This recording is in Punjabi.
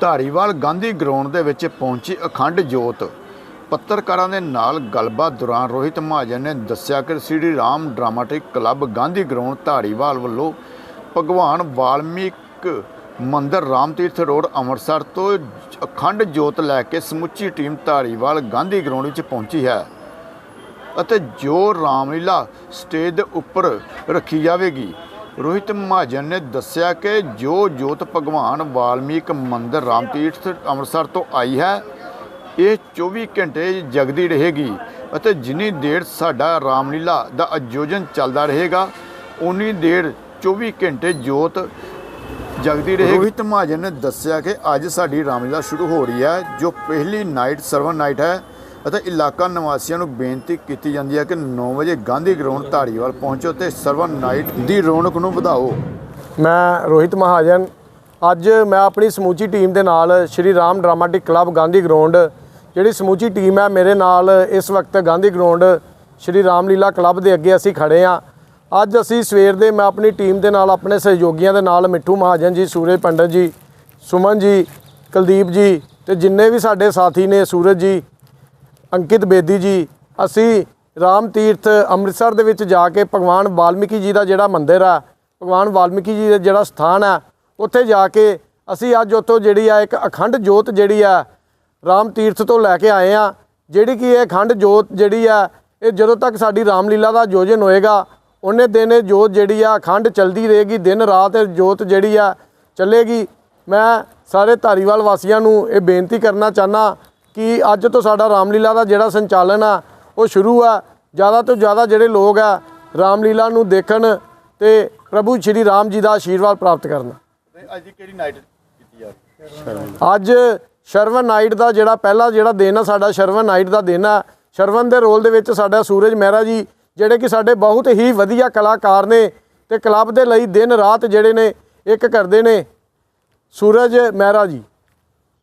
ਧਾਰੀਵਾਲ ਗਾਂਧੀ ਗਰਾਊਂਡ ਦੇ ਵਿੱਚ ਪਹੁੰਚੀ ਅਖੰਡ ਜੋਤ। ਪੱਤਰਕਾਰਾਂ ਦੇ ਨਾਲ ਗੱਲਬਾਤ ਦੌਰਾਨ ਰੋਹਿਤ ਮਹਾਜਨ ਨੇ ਦੱਸਿਆ ਕਿ Shri Ram dramatic club Gandhi ground Dhariwal ਵੱਲੋਂ ਭਗਵਾਨ ਵਾਲਮੀਕ ਮੰਦਰ ਰਾਮ ਤੀਰਥ ਰੋਡ ਅੰਮ੍ਰਿਤਸਰ ਤੋਂ ਅਖੰਡ ਜੋਤ ਲੈ ਕੇ ਸਮੁੱਚੀ ਟੀਮ ਧਾਰੀਵਾਲ ਗਾਂਧੀ ਗਰਾਊਂਡ ਵਿੱਚ ਪਹੁੰਚੀ ਹੈ ਅਤੇ ਜੋ ਰਾਮਲੀਲਾ ਸਟੇਜ ਦੇ ਉੱਪਰ ਰੱਖੀ ਜਾਵੇਗੀ। ਰੋਹਿਤ ਮਹਾਜਨ ਨੇ ਦੱਸਿਆ ਕਿ ਜੋ ਜੋਤ ਭਗਵਾਨ ਵਾਲਮੀਕ ਮੰਦਿਰ ਰਾਮ ਤੀਰਥ ਅੰਮ੍ਰਿਤਸਰ ਤੋਂ ਆਈ ਹੈ, ਇਹ 24 ਘੰਟੇ ਜਗਦੀ ਰਹੇਗੀ ਅਤੇ ਜਿੰਨੀ ਦੇਰ ਸਾਡਾ ਰਾਮਲੀਲਾ ਦਾ ਆਯੋਜਨ ਚੱਲਦਾ ਰਹੇਗਾ ਉਨੀ ਦੇਰ 24 ਘੰਟੇ ਜੋਤ ਜਗਦੀ ਰਹੇਗੀ। ਰੋਹਿਤ ਮਹਾਜਨ ਨੇ ਦੱਸਿਆ ਕਿ ਅੱਜ ਸਾਡੀ ਰਾਮਲੀਲਾ ਸ਼ੁਰੂ ਹੋ ਰਹੀ ਹੈ, ਜੋ ਪਹਿਲੀ ਨਾਈਟ ਸਰਵਨ ਨਾਈਟ ਹੈ। ਅਤੇ ਇਲਾਕਾ ਨਿਵਾਸੀਆਂ ਨੂੰ ਬੇਨਤੀ ਕੀਤੀ ਜਾਂਦੀ ਹੈ ਕਿ 9 ਵਜੇ ਗਾਂਧੀ ਗਰਾਊਂਡ ਧਾਰੀਵਾਲ ਪਹੁੰਚੋ ਤੇ ਸਰਵਨ ਨਾਈਟ ਦੀ ਰੌਣਕ ਨੂੰ ਵਧਾਓ। ਮੈਂ ਰੋਹਿਤ ਮਹਾਜਨ। ਅੱਜ ਮੈਂ ਆਪਣੀ ਸਮੂਚੀ ਟੀਮ ਦੇ ਨਾਲ Shri Ram dramatic club Gandhi ground, ਜਿਹੜੀ ਸਮੂਚੀ ਟੀਮ ਹੈ ਮੇਰੇ ਨਾਲ ਇਸ ਵਕਤ ਗਾਂਧੀ ਗਰਾਊਂਡ ਸ਼੍ਰੀ ਰਾਮਲੀਲਾ ਕਲੱਬ ਦੇ ਅੱਗੇ ਅਸੀਂ ਖੜੇ ਆ ਅੱਜ ਅਸੀਂ ਸਵੇਰ ਦੇ ਮੈਂ ਆਪਣੀ ਟੀਮ ਦੇ ਨਾਲ, ਆਪਣੇ ਸਹਿਯੋਗੀਆਂ ਦੇ ਨਾਲ ਮਿੱਠੂ ਮਹਾਜਨ ਜੀ, ਸੂਰਜ ਪੰਡਤ ਜੀ, ਸੁਮਨ ਜੀ, ਕੁਲਦੀਪ ਜੀ ਤੇ ਜਿੰਨੇ ਵੀ ਸਾਡੇ ਸਾਥੀ ਨੇ ਸੂਰਜ ਜੀ ਅੰਕਿਤ ਬੇਦੀ ਜੀ, ਅਸੀਂ ਰਾਮ ਤੀਰਥ ਅੰਮ੍ਰਿਤਸਰ ਦੇ ਵਿੱਚ ਜਾ ਕੇ ਭਗਵਾਨ ਵਾਲਮੀਕੀ ਜੀ ਦਾ ਜਿਹੜਾ ਮੰਦਿਰ ਆ, ਭਗਵਾਨ ਵਾਲਮੀਕੀ ਜੀ ਦਾ ਜਿਹੜਾ ਸਥਾਨ ਆ, ਉੱਥੇ ਜਾ ਕੇ ਅਸੀਂ ਅੱਜ ਉੱਥੋਂ ਜਿਹੜੀ ਆ ਇੱਕ ਅਖੰਡ ਜੋਤ ਜਿਹੜੀ ਆ, ਰਾਮ ਤੀਰਥ ਤੋਂ ਲੈ ਕੇ ਆਏ ਆ, ਜਿਹੜੀ ਕਿ ਇਹ ਅਖੰਡ ਜੋਤ ਜਿਹੜੀ ਆ, ਇਹ ਜਦੋਂ ਤੱਕ ਸਾਡੀ ਰਾਮਲੀਲਾ ਦਾ ਆਯੋਜਨ ਹੋਏਗਾ, ਉਹਨੇ ਦਿਨ ਇਹ ਜੋਤ ਜਿਹੜੀ ਆ ਅਖੰਡ ਚਲਦੀ ਰਹੇਗੀ, ਦਿਨ ਰਾਤ ਇਹ ਜੋਤ ਜਿਹੜੀ ਆ ਚੱਲੇਗੀ। ਮੈਂ ਸਾਰੇ ਧਾਰੀਵਾਲ ਵਾਸੀਆਂ ਨੂੰ ਇਹ ਬੇਨਤੀ ਕਰਨਾ ਚਾਹਨਾ ਕਿ ਅੱਜ ਤੋਂ ਸਾਡਾ ਰਾਮਲੀਲਾ ਦਾ ਜਿਹੜਾ ਸੰਚਾਲਨ ਆ ਉਹ ਸ਼ੁਰੂ ਆ। ਜ਼ਿਆਦਾ ਤੋਂ ਜ਼ਿਆਦਾ ਜਿਹੜੇ ਲੋਕ ਆ ਰਾਮਲੀਲਾ ਨੂੰ ਦੇਖਣ ਤੇ ਪ੍ਰਭੂ ਸ਼੍ਰੀ ਰਾਮ ਜੀ ਦਾ ਆਸ਼ੀਰਵਾਦ ਪ੍ਰਾਪਤ ਕਰਨ। ਅੱਜ ਦੀ ਕਿਹੜੀ ਨਾਈਟ ਕੀਤੀ ਜਾ ਅੱਜ ਸ਼ਰਵਨ ਨਾਈਟ ਦਾ ਜਿਹੜਾ ਪਹਿਲਾ ਜਿਹੜਾ ਦਿਨ ਆ ਸਾਡਾ ਸ਼ਰਵਨ ਨਾਈਟ ਦਾ ਦਿਨ ਆ। ਸ਼ਰਵਨ ਦੇ ਰੋਲ ਦੇ ਵਿੱਚ ਸਾਡਾ ਸੂਰਜ ਮਹਿਰਾ ਜੀ ਜਿਹੜੇ ਕਿ ਸਾਡੇ ਬਹੁਤ ਹੀ ਵਧੀਆ ਕਲਾਕਾਰ ਨੇ ਤੇ ਕਲੱਬ ਦੇ ਲਈ ਦਿਨ ਰਾਤ ਜਿਹੜੇ ਨੇ ਇੱਕ ਕਰਦੇ ਨੇ। ਸੂਰਜ ਮਹਿਰਾ ਜੀ।